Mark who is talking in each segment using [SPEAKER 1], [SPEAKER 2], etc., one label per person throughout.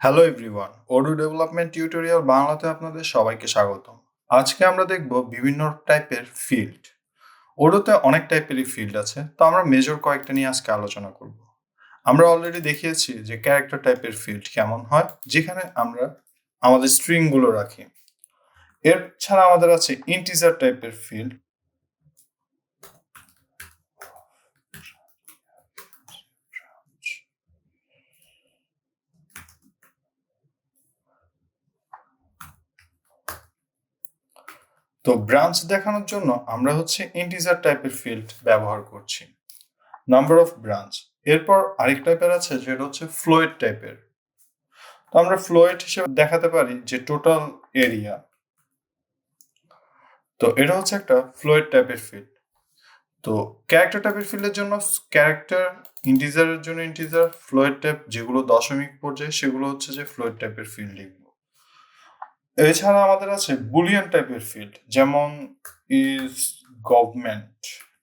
[SPEAKER 1] Hello everyone Odoo development tutorial বাংলাতে আপনাদের সবাইকে স্বাগতম। আজকে আমরা দেখব বিভিন্ন টাইপের ফিল্ড ওডোতে অনেক টাইপেরই ফিল্ড আছে, তো আমরা মেজর কয়েকটা নিয়ে আজকে আলোচনা করব। আমরা অলরেডি দেখিয়েছি যে ক্যারেক্টার টাইপের ফিল্ড কেমন হয়, যেখানে আমরা আমাদের স্ট্রিংগুলো রাখি। এর ছাড়া আমাদের আছে ইন্টিজার টাইপের ফিল্ড তো ব্রাঞ্চ দেখানোর জন্য আমরা হচ্ছে ইন্টিজার টাইপের ফিল্ড ব্যবহার করছি। নাম্বার অফ ব্রাঞ্চ এরপর আরেক টাইপের আছে, যেটা হচ্ছে ফ্লোয়েড টাইপের তো আমরা ফ্লোয়েড হিসেবে দেখাতে পারি যে টোটাল এরিয়া তো এটা হচ্ছে একটা ফ্লোয়েড টাইপের ফিল্ড তো ক্যারেক্টার টাইপের ফিল্ডের জন্য ক্যারেক্টার ইন্টিজারের জন্য ইন্টিজার ফ্লোয়েড টাইপ যেগুলো দশমিক পর্যায়ে সেগুলো হচ্ছে যে ফ্লোয়েড টাইপের ফিল্ড এছাড়া আমাদের আছে বুলিয়ান টাইপের ফিল্ড যেমন ইজ গভর্নমেন্ট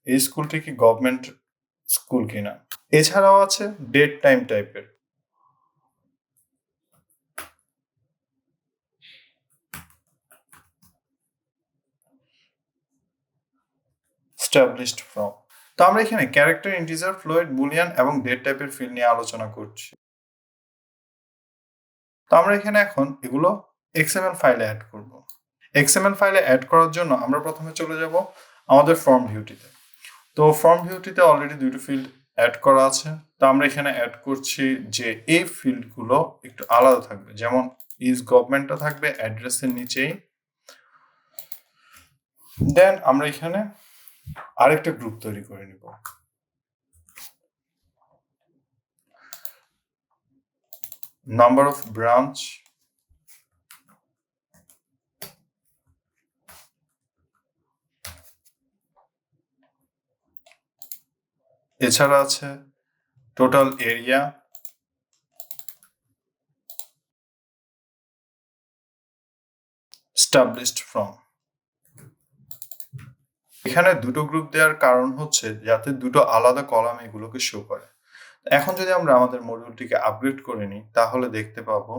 [SPEAKER 1] এই স্কুলটি কি গভর্নমেন্ট স্কুল কিনা? এছাড়াও আছে ডেট টাইম টাইপের স্টাবলিশড ফ্রম তো আমরা এখানে ক্যারেক্টার ইন্টিজার ফ্লোয়েড বুলিয়ান এবং ডেট টাইপের ফিল্ড নিয়ে আলোচনা করছি। তো আমরা এখানে এখন এগুলো এক্সএমএল ফাইলে অ্যাড করব। এক্সএমএল ফাইলে অ্যাড করার জন্য আমরা প্রথমে চলে যাব আমাদের ফর্ম ভিউটিতে তো ফর্ম ভিউটিতে অলরেডি দুটো ফিল্ড অ্যাড করা আছে। তো আমরা এখানে অ্যাড করছি যে এই ফিল্ডগুলো একটু আলাদা থাকবে। যেমন ইজ গভর্নমেন্টটা থাকবে অ্যাড্রেসের নিচেই। দেন আমরা এখানে আরেকটা গ্রুপ তৈরি করে নিব। নাম্বার অফ ব্রাঞ্চ এছাড়া আছে টোটাল এরিয়া। স্টাবলিশড ফ্রম এখানে দুটো গ্রুপ দেওয়ার কারণ হচ্ছে যাতে দুটো আলাদা কলাম এগুলোকে শো করে। এখন যদি আমরা আমাদের মডিউলটিকে আপগ্রেড করে নিই, তাহলে দেখতে পাবো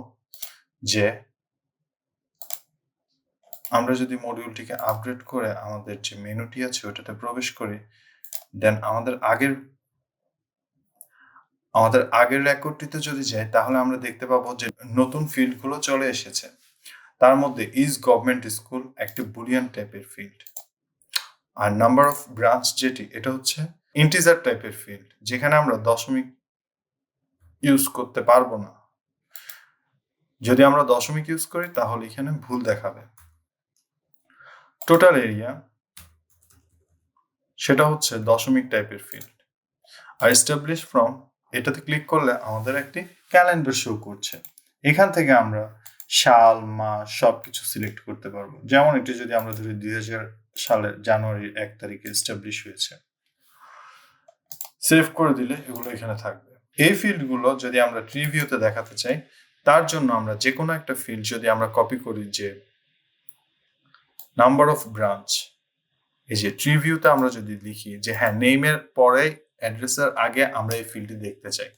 [SPEAKER 1] যে আমরা যদি মডিউলটিকে আপগ্রেড করে আমাদের যে মেনুটি আছে, ওটাতে প্রবেশ করি দেন আমাদের আগের আমাদের আগের রেকর্ডটিতে যদি যাই, তাহলে আমরা দেখতে পাবো যে নতুন ফিল্ডগুলো চলে এসেছে। তার মধ্যে ইজ গভর্নমেন্ট স্কুল একটি বুলিয়ান টাইপের ফিল্ড আর নাম্বার অফ ব্রাঞ্চ যেটি, এটা হচ্ছে ইন্টিজার টাইপের ফিল্ড যেখানে আমরা দশমিক ইউজ করতে পারব না। যদি আমরা দশমিক ইউজ করি, তাহলে এখানে ভুল দেখাবে। টোটাল এরিয়া সেটা হচ্ছে দশমিক টাইপের ফিল্ড আর এস্টাবলিশ ফ্রম এটাতে ক্লিক করলে আমাদের একটি ক্যালেন্ডার শো করছে। এখান থেকে আমরা সাল, মাস সবকিছু সিলেক্ট করতে পারব। যেমন এটি যদি আমরা ধরি দুই হাজার সালের জানুয়ারির এক তারিখে এস্টাবলিশ হয়েছে। সেভ করে দিলে এগুলো এখানে থাকবে। এই ফিল্ডগুলো যদি আমরা ট্রি ভিউতে দেখাতে চাই, তার জন্য আমরা যে কোনো একটা ফিল্ড যদি আমরা কপি করি যে নাম্বার অফ ব্রাঞ্চ এই যে ট্রি ভিউতে আমরা যদি লিখি, যে হ্যাঁ নেইমের পরে অ্যাড্রেসের আগে আমরা এই ফিল্ডটি দেখতে চাই।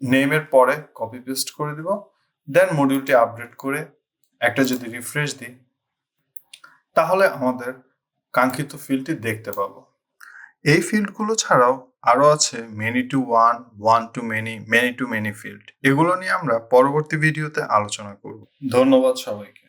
[SPEAKER 1] নেমের পরে কপি পেস্ট করে দিব দেন মডিউলটি আপডেট করে একটা যদি রিফ্রেশ দিই, তাহলে আমাদের কাঙ্ক্ষিত ফিল্ডটি দেখতে পাবো। এই ফিল্ডগুলো ছাড়াও আরও আছে many to one one to many many to many field এগুলো নিয়ে আমরা পরবর্তী ভিডিওতে আলোচনা করব। ধন্যবাদ সবাইকে।